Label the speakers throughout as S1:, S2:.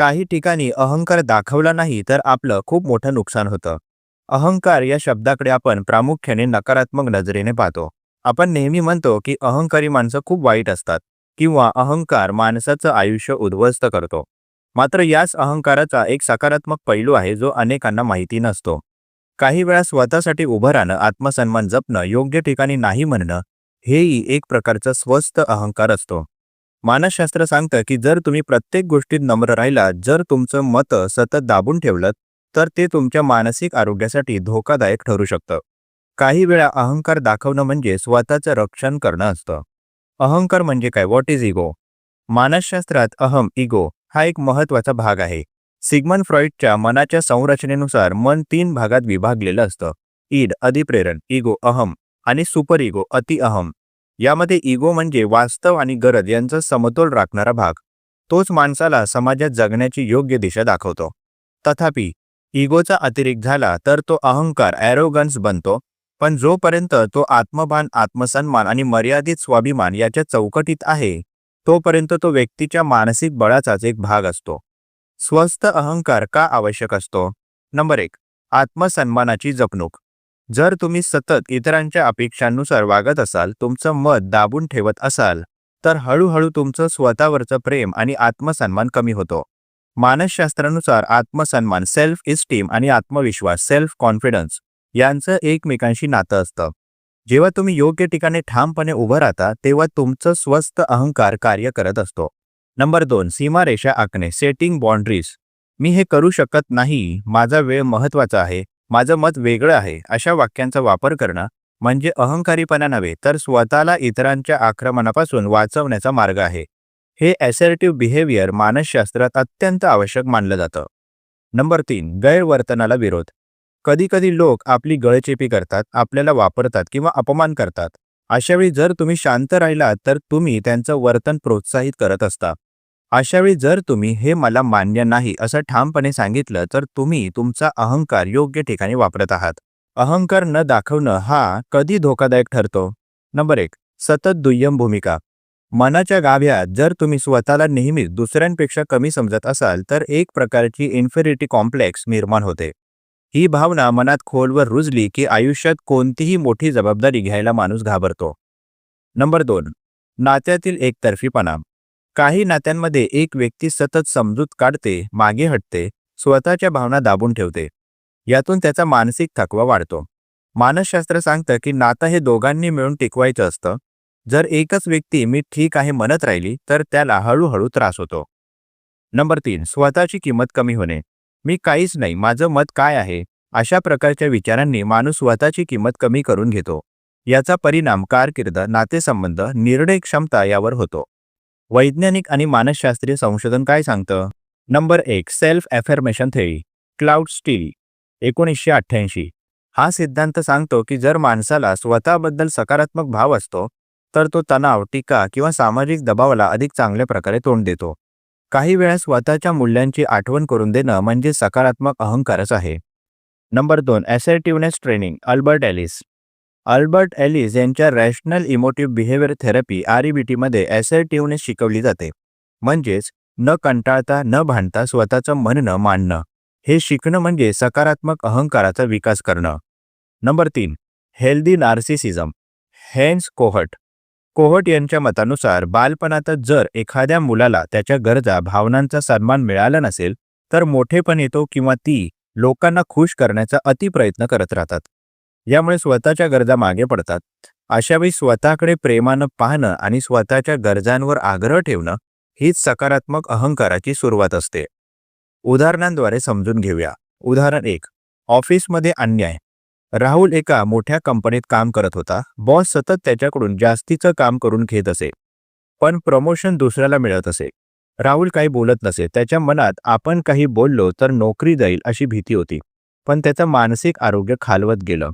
S1: काही ठिकाणी अहंकार दाखवला नाही तर आपलं खूप मोठं नुकसान होतं. अहंकार या शब्दाकडे आपण प्रामुख्याने नकारात्मक नजरेने पाहतो. आपण नेहमी म्हणतो की अहंकारी माणसं खूप वाईट असतात किंवा अहंकार माणसाचं आयुष्य उद्ध्वस्त करतो. मात्र याच अहंकाराचा एक सकारात्मक पैलू आहे जो अनेकांना माहिती नसतो. काही वेळा स्वतःसाठी उभं राहणं आत्मसन्मान जपणं योग्य ठिकाणी नाही म्हणणं हेही एक प्रकारचा स्वस्त अहंकार असतो. मानसशास्त्र सांगतं की जर तुम्ही प्रत्येक गोष्टीत नम्र राहिला जर तुमचं मत सतत दाबून ठेवलं तर ते तुमच्या मानसिक आरोग्यासाठी धोकादायक ठरू शकतं. काही वेळा अहंकार दाखवणं म्हणजे स्वतःचं रक्षण करणं असतं. अहंकार म्हणजे काय? व्हॉट इज इगो मानसशास्त्रात अहम इगो हा एक महत्त्वाचा भाग आहे. सिग्मन फ्रॉइडच्या मनाच्या संरचनेनुसार मन तीन भागात विभागलेलं असतं. ईड अधिप्रेरण इगो अहम आणि सुपर इगो अति अहम. यामध्ये इगो म्हणजे वास्तव आणि गरज यांचा समतोल राखणारा भाग. तोच माणसाला समाजात जगण्याची योग्य दिशा दाखवतो. तथापि इगोचा अतिरेक झाला तर तो अहंकार ॲरोगन्स बनतो. पण जोपर्यंत तो आत्मभान आत्मसन्मान आणि मर्यादित स्वाभिमान याच्या चौकटीत आहे तोपर्यंत तो व्यक्तीच्या मानसिक बळाचाच एक भाग असतो. स्वस्थ अहंकार का आवश्यक असतो? नंबर एक आत्मसन्मानाची जपणूक. जर तुम्ही सतत इतरांच्या अपेक्षांनुसार वागत असाल तुमचं मत दाबून ठेवत असाल तर हळूहळू तुमचं स्वतःवरचं प्रेम आणि आत्मसन्मान कमी होतो. मानसशास्त्रानुसार आत्मसन्मान सेल्फ इस्टीम आणि आत्मविश्वास सेल्फ कॉन्फिडन्स यांचं एकमेकांशी नातं असतं. जेव्हा तुम्ही योग्य ठिकाणी ठामपणे उभं राहता तेव्हा तुमचं स्वस्त अहंकार कार्य करत असतो. नंबर दोन सीमारेषा आखणे सेटिंग बाउंड्रीज मी हे करू शकत नाही माझा वेळ महत्त्वाचा आहे माझं मत वेगळं आहे अशा वाक्यांचा वापर करणं म्हणजे अहंकारीपणा नव्हे तर स्वतःला इतरांच्या आक्रमणापासून वाचवण्याचा मार्ग आहे. हे ॲसर्टिव्ह बिहेवियर मानसशास्त्रात अत्यंत आवश्यक मानलं जातं. नंबर तीन गैरवर्तनाला विरोध. कधीकधी लोक आपली गळचेपी करतात आपल्याला वापरतात किंवा अपमान करतात. अशावेळी जर तुम्ही शांत राहिलात तर तुम्ही त्यांचं वर्तन प्रोत्साहित करत असता. अशावेळी जर तुम्ही हे मला मान्य नाही असं ठामपणे सांगितलं तर तुम्ही तुमचा अहंकार योग्य ठिकाणी वापरत आहात. अहंकार न दाखवणं हा कधी धोकादायक ठरतो? नंबर एक सतत दुय्यम भूमिका. मनाच्या गाभ्यात जर तुम्ही स्वतःला नेहमीच दुसऱ्यांपेक्षा कमी समजत असाल तर एक प्रकारची इन्फेरिटी कॉम्प्लेक्स निर्माण होते. ही भावना मनात खोलवर रुजली की आयुष्यात कोणतीही मोठी जबाबदारी घ्यायला माणूस घाबरतो. नंबर दोन नात्यातील एकतर्फीपणा. काही नात्यांमध्ये एक व्यक्ती सतत समजूत काढते मागे हटते स्वतःच्या भावना दाबून ठेवते. यातून त्याचा मानसिक थकवा वाढतो. मानसशास्त्र सांगतं की नातं हे दोघांनी मिळून टिकवायचं असतं. जर एकच व्यक्ती मी ठीक आहे म्हणत राहिली तर त्याला हळूहळू त्रास होतो. नंबर तीन स्वतःची किंमत कमी होणे. मी काहीच नाही माझं मत काय आहे? अशा प्रकारच्या विचारांनी माणूस स्वतःची किंमत कमी करून घेतो. याचा परिणाम कारकीर्द नातेसंबंध निर्णय क्षमता यावर होतो. वैज्ञानिक आणि मानसशास्त्रीय संशोधन काय सांगतं? नंबर एक self affirmation theory Claude Steele एकोणीसशे अठ्ठ्याऐंशी. हा सिद्धांत सांगतो की जर माणसाला स्वतःबद्दल सकारात्मक भाव असतो तर तो तणाव टीका किंवा सामाजिक दबावाला अधिक चांगल्या प्रकारे तोंड देतो. काही वेळा स्वतःच्या मूल्यांची आठवण करून देणं म्हणजे सकारात्मक अहंकारच आहे. नंबर दोन assertiveness training Albert Ellis. Albert Ellis यांच्या रॅशनल इमोटिव्ह बिहेवियर थेरपी आरईबीटीमध्ये ई शिकवली जाते. म्हणजेच न कंटाळता न भांडता स्वतःचं म्हणणं मांडणं. हे शिकणं म्हणजे सकारात्मक अहंकाराचा विकास करणं. नंबर तीन हेल्दी नार्सिसिझम. हेन्स कोहट कोहट यांच्या मतानुसार बालपणातच जर एखाद्या मुलाला त्याच्या गरजा भावनांचा सन्मान मिळाला नसेल तर मोठेपण येतो किंवा ती लोकांना खुश करण्याचा अतिप्रयत्न करत राहतात. यामुळे स्वतःच्या गरजा मागे पडतात. अशावेळी स्वतःकडे प्रेमानं पाहणं आणि स्वतःच्या गरजांवर आग्रह ठेवणं हीच सकारात्मक अहंकाराची सुरुवात असते. उदाहरणांद्वारे समजून घेऊया. उदाहरण एक. ऑफिसमध्ये अन्याय. राहुल एका मोठ्या कंपनीत काम करत होता. बॉस सतत त्याच्याकडून जास्तीचं काम करून घेत असे. पण प्रमोशन दुसऱ्याला मिळत असे. राहुल काही बोलत नसे. त्याच्या मनात आपण काही बोललो तर नोकरी जाईल अशी भीती होती. पण त्याचं मानसिक आरोग्य खालवत गेलं.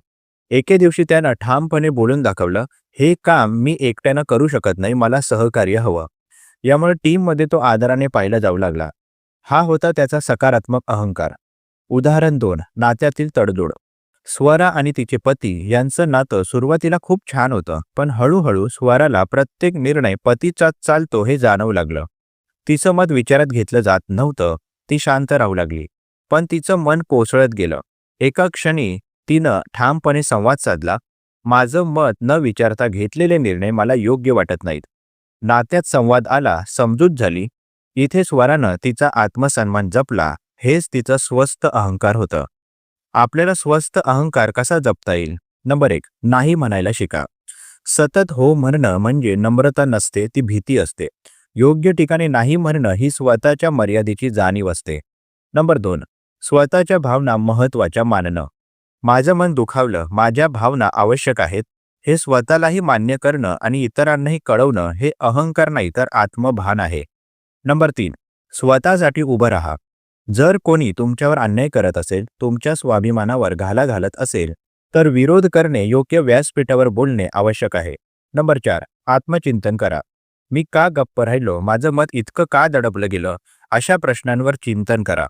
S1: एके दिवशी त्यानं ठामपणे बोलून दाखवलं हे काम मी एकट्यानं करू शकत नाही मला सहकार्य हवं. यामुळे टीममध्ये तो आदराने पाहिला जाऊ लागला. हा होता त्याचा सकारात्मक अहंकार. उदाहरण दोन नात्यातील तडजोड. स्वरा आणि तिचे पती यांचं नातं सुरुवातीला खूप छान होतं पण हळूहळू स्वराला प्रत्येक निर्णय पतीचाच चालतो हे जाणवू लागलं. तिचं मत विचारात घेतलं जात नव्हतं ती शांत राहू लागली. पण तिचं मन कोसळत गेलं. एका क्षणी तिनं ठामपणे संवाद साधला. माझं मत न विचारता घेतलेले निर्णय मला योग्य वाटत नाहीत. नात्यात संवाद आला समजूत झाली. इथे स्वरानं तिचा आत्मसन्मान जपला हेच तिचं स्वस्त अहंकार होतं. आपल्याला स्वस्त अहंकार कसा जपता येईल? नंबर एक नाही म्हणायला शिका. सतत हो म्हणणं म्हणजे नम्रता नसते ती भीती असते. योग्य ठिकाणी नाही म्हणणं ही स्वतःच्या मर्यादेची जाणीव असते. नंबर दोन स्वतःच्या भावना महत्त्वाच्या मानणं. माझं मन दुखावलं माझ्या भावना आवश्यक आहेत हे स्वतःलाही मान्य करणं आणि इतरांनाही कळवणं हे अहंकार नाही तर आत्मभान आहे. नंबर तीन स्वतःसाठी उभं राहा. जर कोणी तुमच्यावर अन्याय करत असेल तुमच्या स्वाभिमानावर घाला घालत असेल तर विरोध करणे योग्य व्यासपीठावर बोलणे आवश्यक आहे. नंबर चार आत्मचिंतन करा. मी का गप्प राहिलो माझं मत इतकं का दडपलं गेलं अशा प्रश्नांवर चिंतन करा.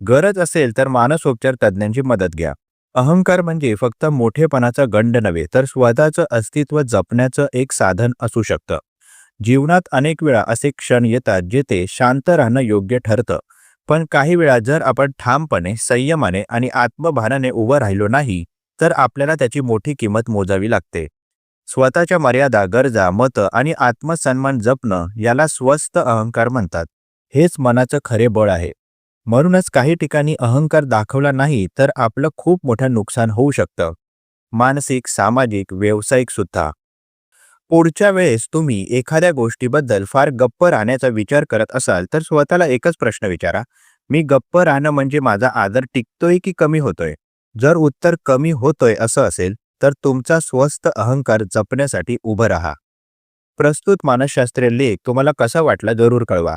S1: गरज असेल तर मानसोपचार तज्ज्ञांची मदत घ्या. अहंकार म्हणजे फक्त मोठेपणाचा गंड नव्हे तर स्वतःचं अस्तित्व जपण्याचं एक साधन असू शकतं. जीवनात अनेक वेळा असे क्षण येतात जेथे शांत राहणं योग्य ठरतं. पण काही वेळा जर आपण ठामपणे संयमाने आणि आत्मभानाने उभं राहिलो नाही तर आपल्याला त्याची मोठी किंमत मोजावी लागते. स्वतःच्या मर्यादा गरजा मतं आणि आत्मसन्मान जपणं याला स्वस्त अहंकार म्हणतात. हेच मनाचं खरे बळ आहे. म्हणूनच काही ठिकाणी अहंकार दाखवला नाही तर आपलं खूप मोठं नुकसान होऊ शकतं. मानसिक सामाजिक व्यावसायिक सुद्धा. पुढच्या वेळेस तुम्ही एखाद्या गोष्टीबद्दल फार गप्प राहण्याचा विचार करत असाल तर स्वतःला एकच प्रश्न विचारा. मी गप्प राहणं म्हणजे माझा आदर टिकतोय की कमी होतोय? जर उत्तर कमी होतोय असं असेल तर तुमचा स्वस्थ अहंकार जपण्यासाठी उभं राहा. प्रस्तुत मानसशास्त्रीय लेख तुम्हाला कसा वाटला जरूर कळवा.